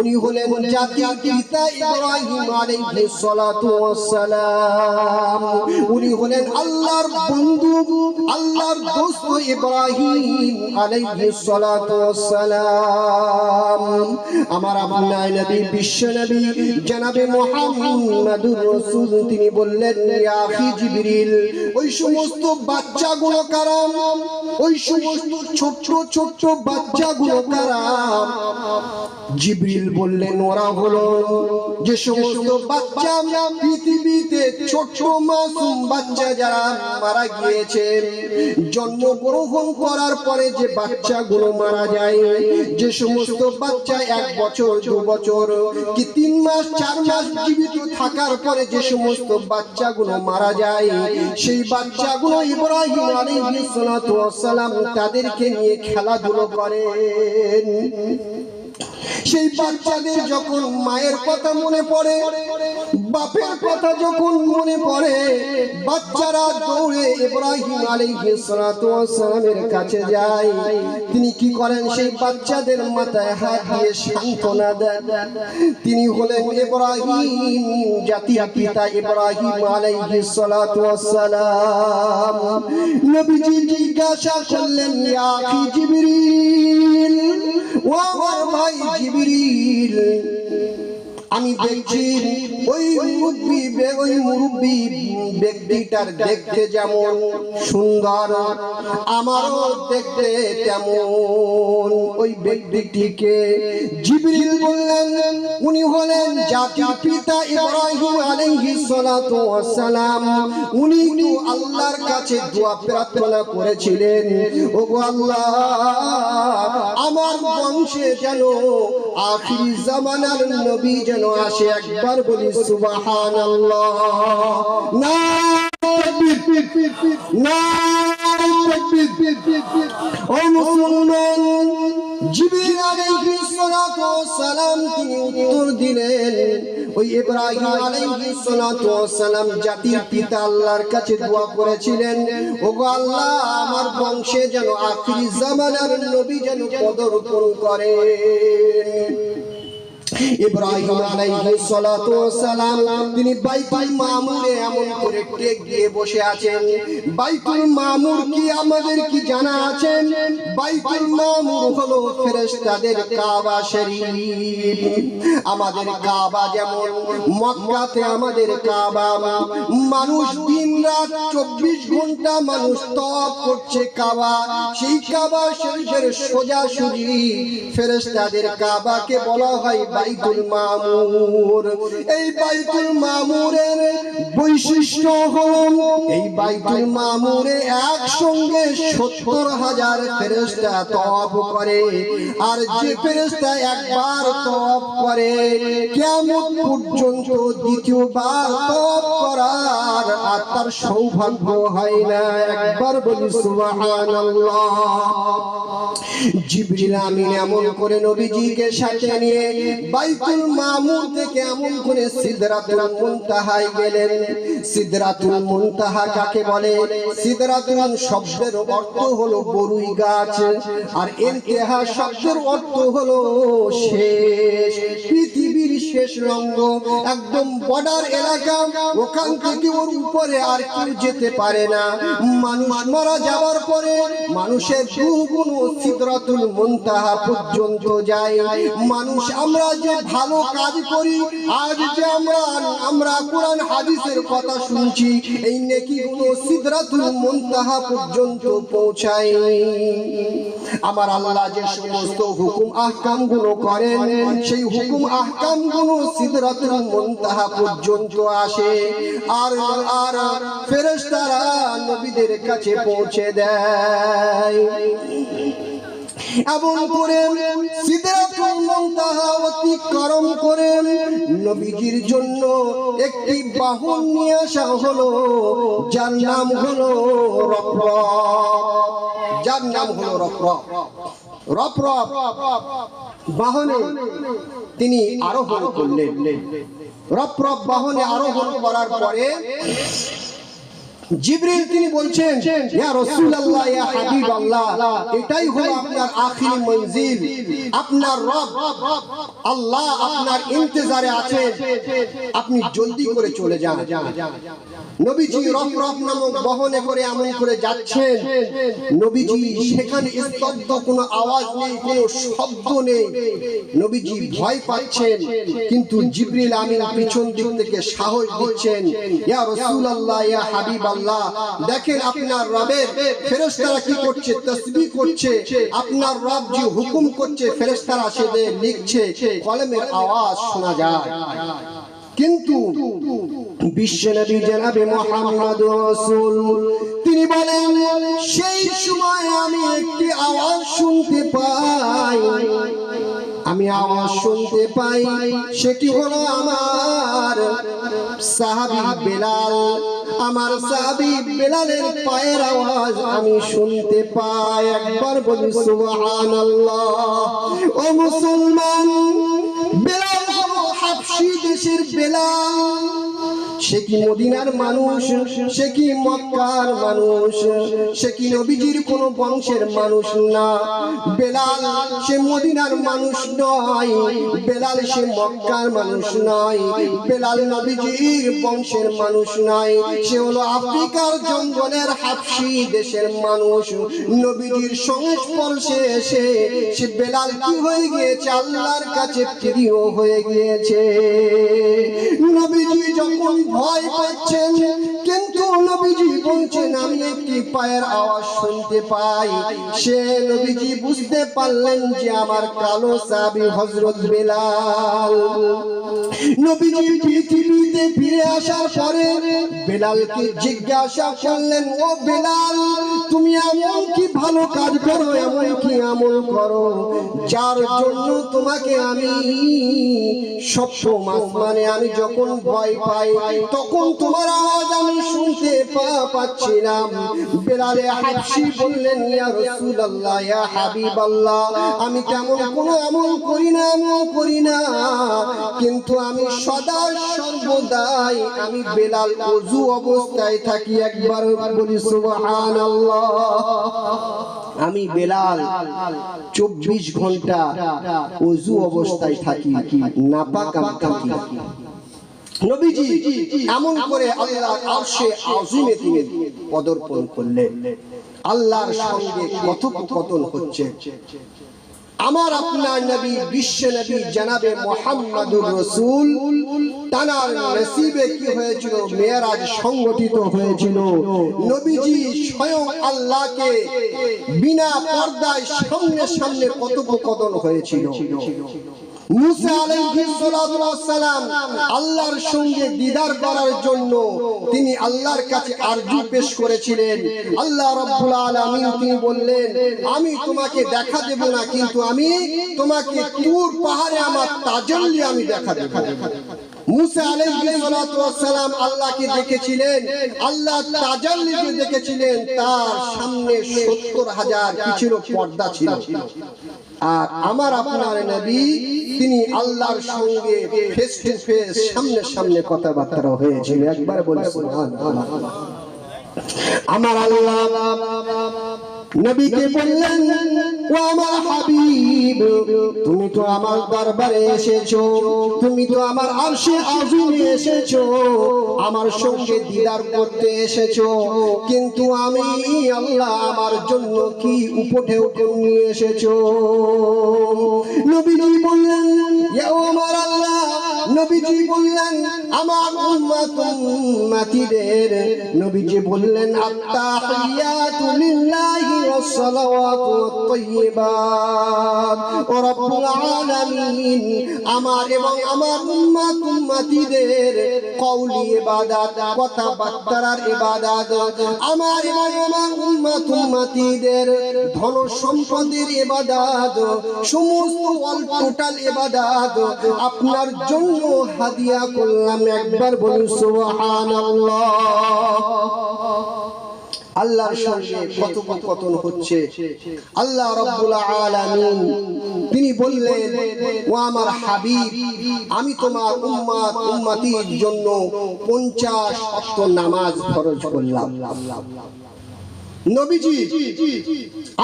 উনি হলেন জাতির পিতা ইব্রাহিম আলাইহিস সালাতু ওয়াসসালাম। উনি হলেন আল্লাহর বন্ধু, আল্লাহর দোস্ত ইব্রাহিম আলাইহিস সালাতু ওয়াসসালাম। আমার আপনার নবী, বিশ্ব নবী, জনাবে মুহাম্মাদুর রাসূল, তিনি বললেন, ইয়া আখি জিবরিল, ওই সমস্ত বাচ্চাগুলো কারাম, ওই সমস্ত ছোট ছোট বাচ্চাগুলো কারাম। জিবরিল বললেন, ওরা হলো যে সমস্ত বাচ্চা পৃথিবীতে ছোট মাসুম বাচ্চা যারা মারা গিয়েছে, জন্মগ্রহণ করার পরে যে বাচ্চাগুলো মারা যায়, যে সমস্ত বাচ্চা এক বছর, দু বছর কি তিন মাস, চার মাস জীবিত থাকার পরে যে সমস্ত বাচ্চাগুলো মারা যায়, সেই বাচ্চাগুলো ইব্রাহিম ওয়াস সালাম তাদেরকে নিয়ে খেলাধুলো করেন। সেই বাচ্চাদের যখন মায়ের কথা মনে পড়ে, বাপের কথা যখন মনে পড়ে, বাচ্চারা দৌড়ে ইব্রাহিম আলাইহিস সালাতু সালামের কাছে যায়। তিনি কি করেন? সেই বাচ্চাদের মাথায় হাত দিয়ে সান্ত্বনা দেন। তিনি হলেন ইব্রাহিম, জাতীয় পিতা ইব্রাহিম আলাইহিস সালাতু ওয়াস সালাম। নবীজি জিজ্ঞাসা করলেন ইয়া আখি জিবরিল, ও আমার ভাই জিবরিল আমি দেখছি ওই মুরব্বী বে- ওই মুরব্বী ব্যক্তিটার দেখতে যেমন সুন্দর আমারও দেখতে তেমন। ওই ব্যক্তিটিকে জিবরিল বললেন উনি হলেন জাতির পিতা ইব্রাহিম আলাইহিস সালাতু ওয়াস সালাম উনি তো আল্লাহর কাছে দোয়া প্রার্থনা করেছিলেন। ওগো আল্লাহ আমার বংশে যেন আখিরি জামানার নবী যেন আসে একবার বলি, সুবহানাল্লাহ। না না ও মুসলমান, জিবরিল আলাইহিস সালাতু ওয়াস সালাম তিনি উত্তর দিলেন? ওই ইব্রাহিম আলাইহিস সালাতু ওয়াস সালাম জাতির পিতা আল্লাহর কাছে করেছিলেন, ওগো আল্লাহ, আমার বংশে যেন আখিরি জামানার নবী যেন পদরূপণ করে ইব্রাহিম আলাইহিস সালাতু তিনি বাইতুল মামুরে এমন করে টেক দিয়ে বসে আছেন। বাইতুল মামুর কি আমাদের কি জানা আছে? বাইতুল মামুর হলো ফেরেশতাদের কাবা শরীফ। আমাদের কাবা যেমন, মক্কাতে আমাদের কাবা। মানুষ দিন রাত চব্বিশ ঘণ্টা মানুষ তপ করছে কাবা। সেই কাবা শরীফের সোজা সোজাসুজি ফেরেশতাদের কাবাকে বলা হয় বাইতুল মামুর। এই বাইতুল মামুরের বৈশিষ্ট্য হলো এই বাইতুল মামুরে একসঙ্গে সত্তর হাজার ফেরেশতা তওয়াব করে। আর যে ফেরেশতা একবার তওয়াব করে কেমন পর্যন্ত দ্বিতীয়বার তওয়াব করার আর তার সৌভাগ্য হয় না। একবার বলি, সুবহানাল্লাহ। জিবরিল আমিন এমন করে নবীজিকে সাথে নিয়ে বাইতুল মামুর থেকে এমন করে সিদরাতুল মুনতাহায় গেলেন। সিদরাতুল মুনতাহা কাকে বলে? সিদরাতুল শব্দের অর্থ হলো বরুই গাছ, আর ইন্তেহা শব্দের অর্থ হলো শেষ। পৃথিবীর শেষ রঙ্গ, একদম বর্ডার এলাকা, ওখান থেকে ওর উপরে আর কেউ যেতে পারে না। মানুষ মারা যাওয়ার পরে মানুষের কোনো সিদরাতুল মুনতাহা পর্যন্ত যায়। মানুষ আমরা যে ভালো কাজ করি। আজ যে আমরা আমরা কোরআন হাদিসের কথা শুনছি, এই নেকি গুলো সিদরাতুল মুনতাহা পর্যন্ত পৌঁছায়। আমার আল্লাহ যে সমস্ত হুকুম আহকামগুলো করেন, সেই হুকুম আহকামগুলো সিদরাতুল মুনতাহা পর্যন্ত আসে। আর আর ফেরেশতারা নবীদের কাছে পৌঁছে দেয়। এমন করে সিদরাতুল মুনতাহা অতিক্রম করে নবীজির জন্য একটি বাহন নিয়ে আসা হলো, যার নাম হলো রপ্রপ যার নাম হলো রপ্রপ রপ্রপ বাহনে তিনি আরোহণ করলেন। রপ্রপ বাহনে আরোহণ করার পরে জিবরিল তিনি বলছেন, ইয়া রাসূলুল্লাহ, ইয়া হাবিবাল্লাহ, এটাই হলো আপনার আখিরি মঞ্জিল, আপনার রব, আল্লাহ আপনার ইন্তজারে আছেন, আপনি জলদি করে চলে যান। নবীজি রফ রফ নামক বহনে করে এমন করে যাচ্ছেন, নবীজি সেখানে স্তব্ধ, কোনো আওয়াজ নেই, কোনো শব্দ নেই। নবীজি ভয় পাচ্ছেন, কিন্তু জিবরিল আমিন পিছন দিক থেকে সাহস দিচ্ছেন, ইয়া রাসূলুল্লাহ, ইয়া হাবিবাল্লাহ দেখেন আপনার রবের ফেরেশতারা কি করছে? তাসবিহ করছে। আপনার রব যে হুকুম করছে, ফেরেশতারা সেদের লিখছে, কলমের আওয়াজ শোনা যায়। কিন্তু বিশ্বনবী জনাবে মোহাম্মদ রাসূল, তিনি বলেন, সেই সময় আমি একটি আওয়াজ শুনতে পাই। আমি আওয়াজ শুনতে পাই, সেটি হলো আমার সাহাবী বেলাল। আমার সাবি বেলালের পায়ের আওয়াজ আমি শুনতে পাই। একবার বলি, সুবহানাল্লাহ। ও মুসলমান, বেলাল হাবশি দেশের বেলাল সে কি মদিনার মানুষ? সে কি মক্কার মানুষ? সে কি নবীজির কোন বংশের মানুষ না? বেলাল সে মদিনার মানুষ নয়। বেলাল সে মক্কার মানুষ নয়। বেলাল নবীজির বংশের মানুষ নয় সে হলো আফ্রিকার জঙ্গলের হাফসি দেশের মানুষ। নবীজির সংস্পর্শে এসে সে বেলাল কি হয়ে গিয়েছে? আল্লাহর কাছে প্রিয় হয়ে গিয়েছে। নবীজি যখন ভয় পাচ্ছেন কিন্তু নবীজি বলছেন, আমি একটি পায়ের আওয়াজ শুনতে পাই। সে নবীজি বুঝতে পারলেন যে আমার কালো সাবি হজরত বেলাল। নবীজি পৃথিবীতে ফিরে আসার পরে বেলালকে জিজ্ঞাসা করলেন, ও বেলাল, তুমি এমন কি ভালো কাজ করো, এমন কি আমল করো, যার জন্য তোমাকে আমি সব মানে আমি যখন ভয় পাই, তখন তোমার আওয়াজ আমি শুনতে পাচ্ছিলাম। বেলালে হাবশি বললেন, ইয়া রাসূলুল্লাহ, ইয়া হাবিবাল্লাহ, আমি তেমন কোনো আমল করি না, আমল করি না। কিন্তু আমি সদা সর্বদাই, আমি বেলাল অজু অবস্থায় থাকি একবার বলি, সুবহানাল্লাহ। আমি বেলাল চব্বিশ ঘণ্টা অজু অবস্থায় থাকি, নাপাক আমি থাকি। নবীজি এমন করে আল্লাহর আরশে আজিমে তিনি পদর্পণ করলেন। আল্লাহর সঙ্গে কথোপকথন হচ্ছে। আমার আপনার নবী, বিশ্ব নবী জানাবে মোহাম্মদুর রসুল, তানার নসিবে কি হয়েছিল? মেয়ারাজ সংগঠিত হয়েছিল। নবীজি স্বয়ং আল্লাহকে বিনা পর্দায় সামনে সামনে কথোপকথন হয়েছিল। করার জন্য তিনি আল্লাহর কাছে আরজু পেশ করেছিলেন। আল্লাহ রাব্বুল আলামিন তিনি বললেন, আমি তোমাকে দেখা দেব না, কিন্তু আমি তোমাকে তুর পাহাড়ে আমার তাজল্লি আমি দেখা দেব। সামনে 70 হাজার কিছুর পর্দা ছিল। আর আমার আপনার নবী, তিনি আল্লাহর সঙ্গে ফেস টু ফেস সামনে কথাবার্তা হয়েছিল। একবার বলে আমার আল্লাহ নবীকে বললেন, ও আমার হাবিব, তুমি তো আমার দরবারে এসেছ, তুমি তো আমার আরশে আযমে এসেছ, আমার সঙ্গে দিদার করতে এসেছ, কিন্তু আমি আল্লাহ আমার জন্য কি উপঢেউ নিয়ে এসেছ? নবীজি বললেন নবীজি বললেন, আমার উম্মত নবীজি বললেন ও আলামিন, আমার এবং আমার উম্মত উম্মতিদের কওলি ইবাদত, কথাবার্তার ইবাদত, আমার এবং আমার উম্মত উম্মতিদের ধন সম্পদের সমস্ত অল টোটাল আপনার জন্য হাদিয়া করলাম একবার বলুন, সুবহানাল্লাহ। আল্লাহর সঙ্গে কথোপকথন হচ্ছে। আল্লাহ রাব্বুল আলামিন, তিনি বললেন, ও আমার হাবিব, আমি তোমার উম্মাত, উম্মতির জন্য 50 ওয়াক্ত নামাজ ফরজ করলাম। নবীজি,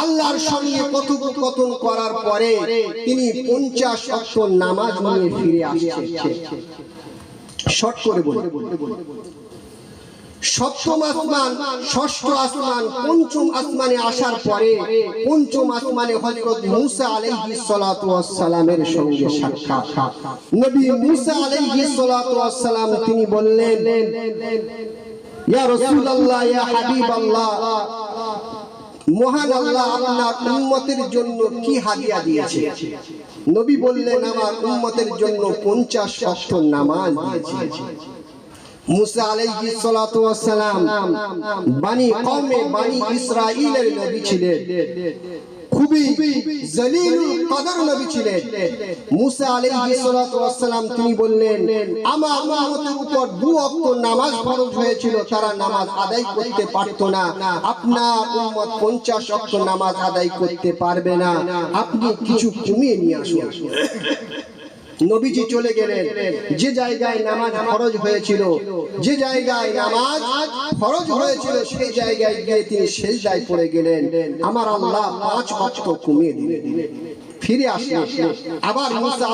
আল্লাহর সঙ্গে কথোপকথন করার পরে তিনি 50 ওয়াক্ত নামাজ নিয়ে ফিরে আসছেন শর্ট করে বলি। সপ্তম আসমান, ষষ্ঠ আসমান, পঞ্চম আসমানে আসার পরে পঞ্চম আসমানে হযরত মুসা আলাইহিস সালাতু সালামের সঙ্গে সাক্ষাৎ। নবী মুসা আলাইহিস সালাতু সালাম তিনি বললেন, ইয়া রাসূলুল্লাহ, ইয়া হাবিবাল্লাহ মহান আল্লাহ আপনার উম্মতের জন্য কি হাদিয়া দিয়েছে? নবী বললেন, আমার উম্মতের জন্য 50 ষষ্ঠ নামাজ দিয়েছে। মুসা সালাম কওমে নবী ছিলেন। খুবই জলিলুল কদর নবী ছিলেন। মুসা আলাইহিস সালাতু ওয়াসসালাম তিনি বললেন আমার উম্মতের উপর দু ওয়াক্ত নামাজ ফরজ হয়েছিল তারা নামাজ আদায় করতে পারত না। আপনার উম্মত 50 ওয়াক্ত নামাজ আদায় করতে পারবে না। আপনি কিছু কমিয়ে নিয়ে আসুন। নবীজি চলে গেলেন। যে জায়গায় নামাজ ফরজ হয়েছিল, যে জায়গায় নামাজ ফরজ হয়েছিল, সেই জায়গায় গিয়ে তিনি সেজদায় পড়ে গেলেন। আমার আল্লাহ পাঁচ ওয়াক্ত কমিয়ে দিলেন। ফিরে আবার মুসা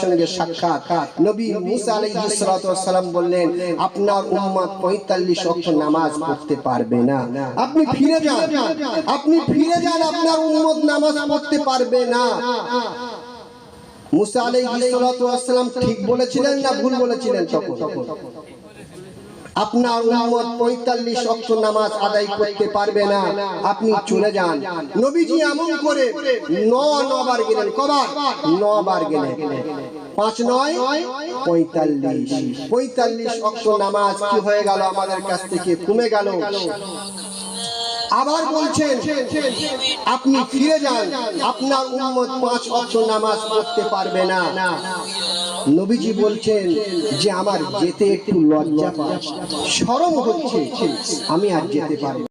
সঙ্গে সাক্ষাৎ। নবী মুসা আলাইহিস সালাম বললেন, আপনার উম্মত 45 ওয়াক্ত নামাজ পড়তে পারবে না। আপনি ফিরে যান। আপনি ফিরে যান, আপনার উম্মত নামাজ পড়তে পারবে না। ঠিক বলেছিলেন না ভুল বলেছিলেন আপনার 45 ওয়াক্ত নামাজ আদায় করতে পারবে না। আপনি চলে যান। নবীজি এমন করে 9 নবার গেলেন। কবার? 9 বার গেলেন। পাঁচ নয়, পঁয়তাল্লিশ। পঁয়তাল্লিশ অক্ষ নামাজ কি হয়ে গেল আমাদের কাছ থেকে? কমে গেল। আবার বলছেন, আপনি ফিরে যান, আপনার উম্মত পাঁচ অর্থ নামাজ পড়তে পারবে না নবীজি বলছেন যে, আমার যেতে একটু লজ্জা পায় সরম হচ্ছে, আমি আর যেতে পারব না।